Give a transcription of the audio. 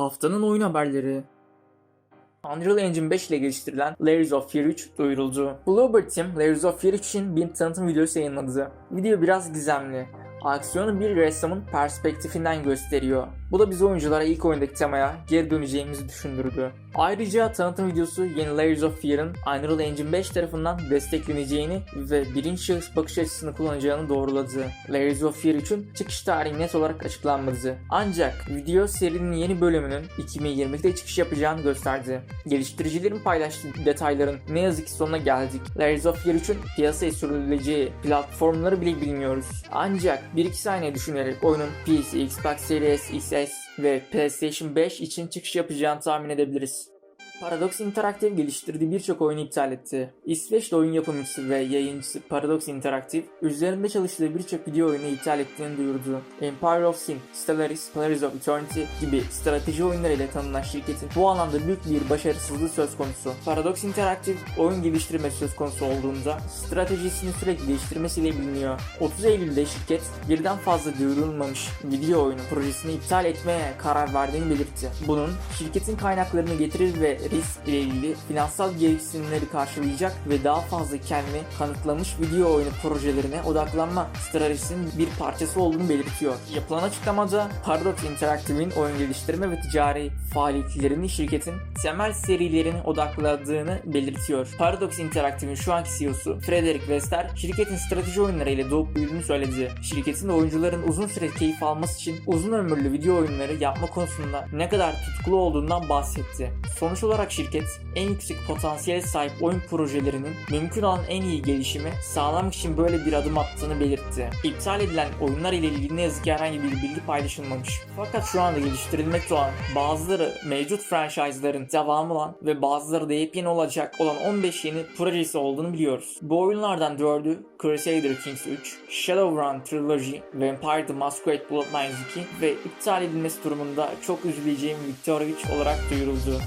Haftanın oyun haberleri. Unreal Engine 5 ile geliştirilen Layers of Fear 3 duyuruldu. Bloober Team, Layers of Fear 3 için bir tanıtım videosu yayınladı. Video biraz gizemli. Aksiyonu bir ressamın perspektifinden gösteriyor. Bu da biz oyunculara ilk oyundaki temaya geri döneceğimizi düşündürdü. Ayrıca tanıtım videosu yeni Layers of Fear'ın Unreal Engine 5 tarafından destekleneceğini ve birinci şahıs bakış açısını kullanacağını doğruladı. Layers of Fear 3'ün çıkış tarihi net olarak açıklanmadı. Ancak video serinin yeni bölümünün 2020'de çıkış yapacağını gösterdi. Geliştiricilerin paylaştığı detayların ne yazık ki sonuna geldik. Layers of Fear 3'ün piyasaya sürüleceği platformları bile bilmiyoruz. Ancak 1-2 saniye düşünerek oyunun PC, Xbox Series XS ve PlayStation 5 için çıkış yapacağını tahmin edebiliriz. Paradox Interactive geliştirdiği birçok oyunu iptal etti. İsveçli oyun yapımcısı ve yayıncısı Paradox Interactive, üzerinde çalıştığı birçok video oyunu iptal ettiğini duyurdu. Empire of Sin, Stellaris, Pillars of Eternity gibi strateji oyunlarıyla tanınan şirketin bu alanda büyük bir başarısızlığı söz konusu. Paradox Interactive oyun geliştirmesi söz konusu olduğunda stratejisini sürekli değiştirmesiyle biliniyor. 30 Eylül'de şirket birden fazla duyurulmamış video oyunu projesini iptal etmeye karar verdiğini belirtti. Bunun şirketin kaynaklarını getirir ve risk ile ilgili finansal gereksinimleri karşılayacak ve daha fazla kendini kanıtlamış video oyunu projelerine odaklanma stratejisinin bir parçası olduğunu belirtiyor. Yapılan açıklamada Paradox Interactive'in oyun geliştirme ve ticari faaliyetlerini şirketin temel serilerine odakladığını belirtiyor. Paradox Interactive'in şu anki CEO'su Frederick Wester şirketin strateji oyunları ile doğup büyüdüğünü söyledi. Şirketin oyuncuların uzun süre keyif alması için uzun ömürlü video oyunları yapma konusunda ne kadar tutkulu olduğundan bahsetti. Sonuç olarak şirket en yüksek potansiyele sahip oyun projelerinin mümkün olan en iyi gelişimi sağlamak için böyle bir adım attığını belirtti. İptal edilen oyunlar ile ilgili ne yazık ki herhangi bir bilgi paylaşılmamış. Fakat şu anda geliştirilmekte olan bazıları mevcut franchise'ların devamı olan ve bazıları da yepyeni olacak olan 15 yeni projesi olduğunu biliyoruz. Bu oyunlardan 4'ü Crusader Kings 3, Shadowrun Trilogy, Vampire the Masquerade Bloodlines 2 ve iptal edilmesi durumunda çok üzüleceğim Victor olarak duyuruldu.